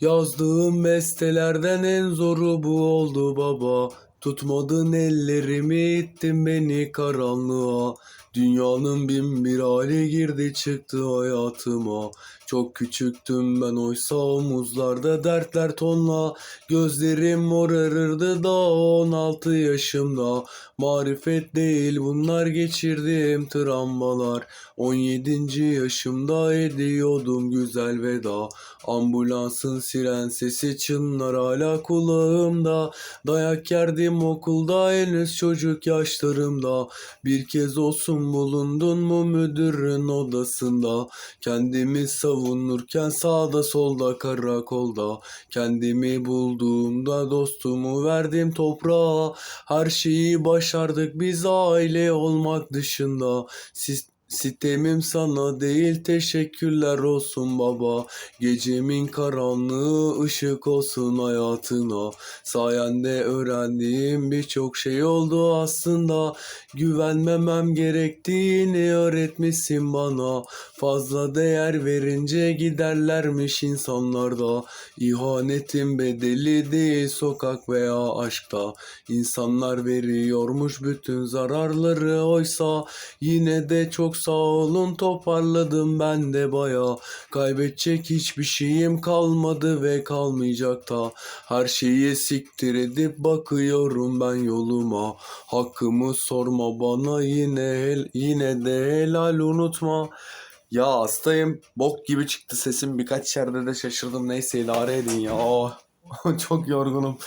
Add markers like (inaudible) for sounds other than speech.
Yazdığım bestelerden en zoru bu oldu baba. Tutmadın ellerimi ittin beni karanlığa. Dünyanın bin bir hali girdi çıktı hayatıma. Çok küçüktüm ben oysa omuzlarda dertler tonla. Gözlerim morarırdı da 16 yaşımda. Marifet değil bunlar geçirdiğim travmalar. 17. yaşımda ediyordum güzel veda. Ambulansın siren sesi çınlar hala kulağımda. Dayak yerdim okulda henüz çocuk yaşlarımda. Bir kez olsun bulundun mu müdürün odasında? Kendimi savunurken sağda solda karakolda. Kendimi bulduğumda dostumu verdim toprağa. Her şeyi başardık biz aile olmak dışında. Siz Sitemim sana değil teşekkürler olsun baba. Gecemin karanlığı ışık olsun hayatına. Sayende öğrendiğim birçok şey oldu aslında. Güvenmemem gerektiğini öğretmişsin bana. Fazla değer verince giderlermiş insanlarda. İhanetin bedeli değil sokak veya aşkta. İnsanlar veriyormuş bütün zararları oysa yine de çok sağ olun toparladım ben de baya. Kaybedecek hiçbir şeyim kalmadı ve kalmayacak da. Her şeyi siktir edip bakıyorum ben yoluma. Hakkımı sorma bana yine hel, yine de helal unutma. Ya hastayım. Bok gibi çıktı sesim. Birkaç yerde de şaşırdım. Neyse idare edin ya. Oh, (laughs) Çok yorgunum.